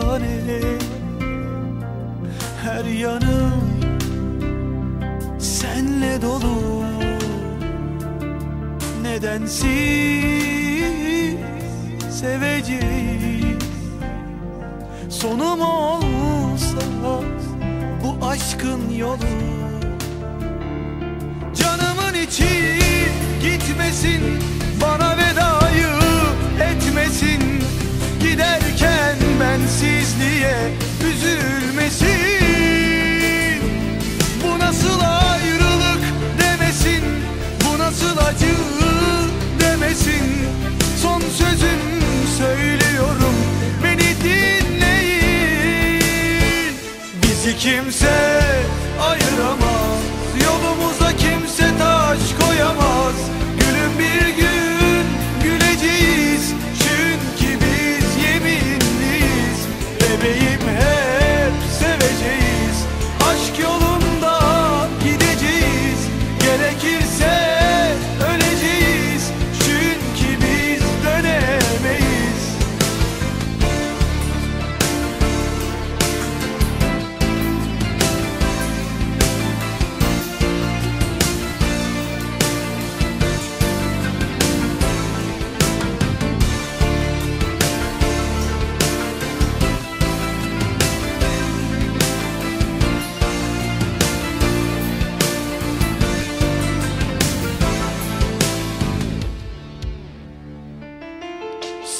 tane Her yanım senle dolu. Nedensiz seveceğim. Sonum olsa bu aşkın yolu. Canımın içi gitmesin Bana vedayı etmesin Giderken bensizliğe üzülmesin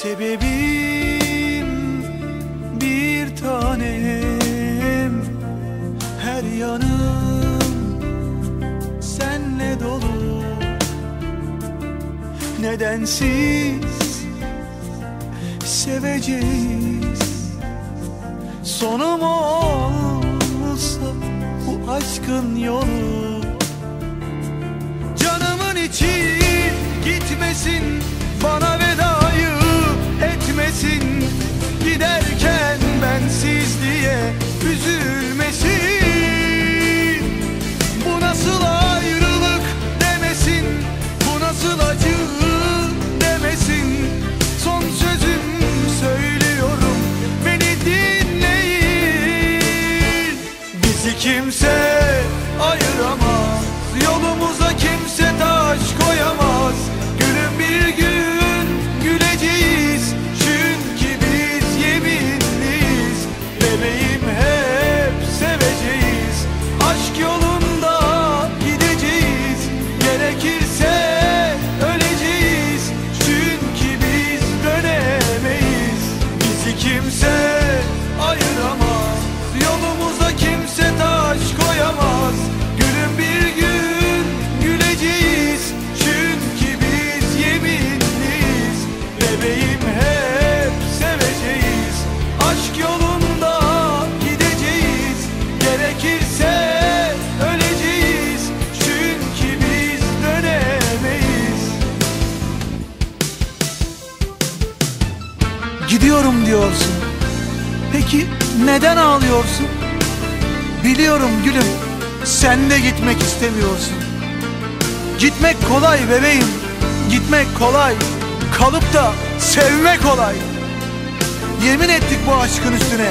Sebebim bir tanem. Her yanım senle dolu. Nedensiz seveceğiz. Sonum olsa bu aşkın yolu. Canımın içi gitmesin Bana vedayı etmesin Giderken bensizliğe üzülmesin. Bu nasıl ayrılık demesin Bu nasıl acı demesin. Son sözüm söylüyorum Beni dinleyin. Bizi kimse ayıramaz Yolumuza kimse Biliyorum gülüm sen de gitmek istemiyorsun Gitmek kolay bebeğim Gitmek kolay Kalıp da sevmek kolay Yemin ettik bu aşkın üstüne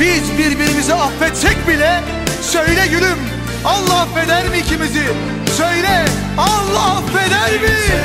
Biz birbirimizi affetsek bile Söyle gülüm Allah affeder mi ikimizi? Söyle Allah affeder mi?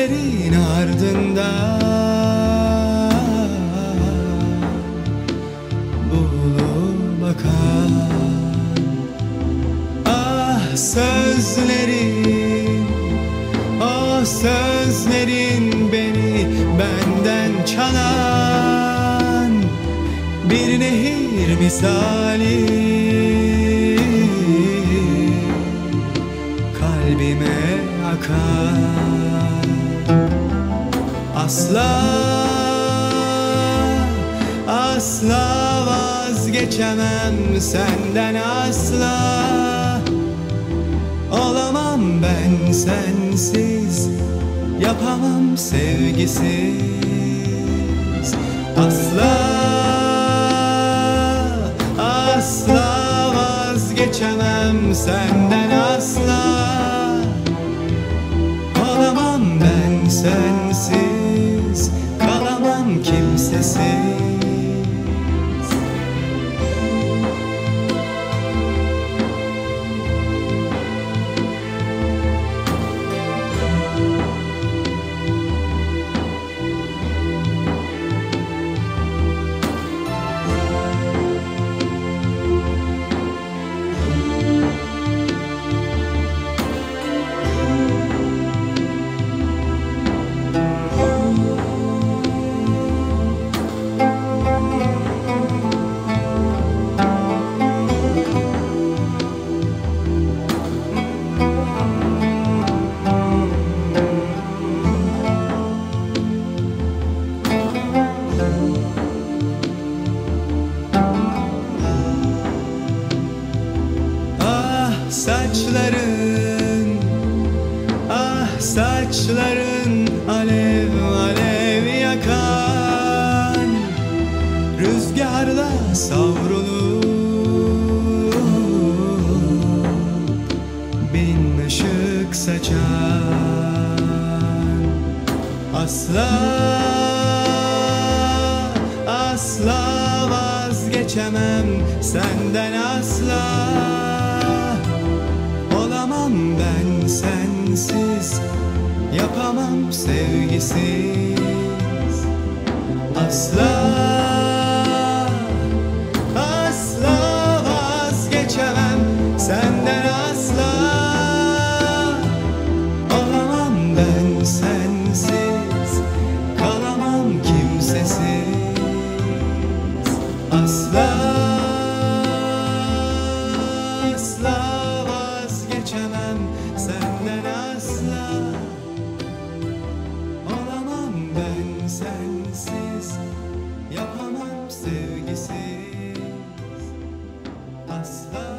Sislerin ardından Bulup bakan Ah sözlerin O sözlerin beni benden çalan Bir nehir misali. Kalbime akar Asla Asla vazgeçemem senden asla. Olamam ben sensiz Yapamam sevgisiz. Asla Asla vazgeçemem senden Savrulur. Bin ışık saçan. Asla Asla vazgeçemem. Senden asla Olamam ben. Sensiz Yapamam sevgisiz. Asla Yapamam sevgisiz Asla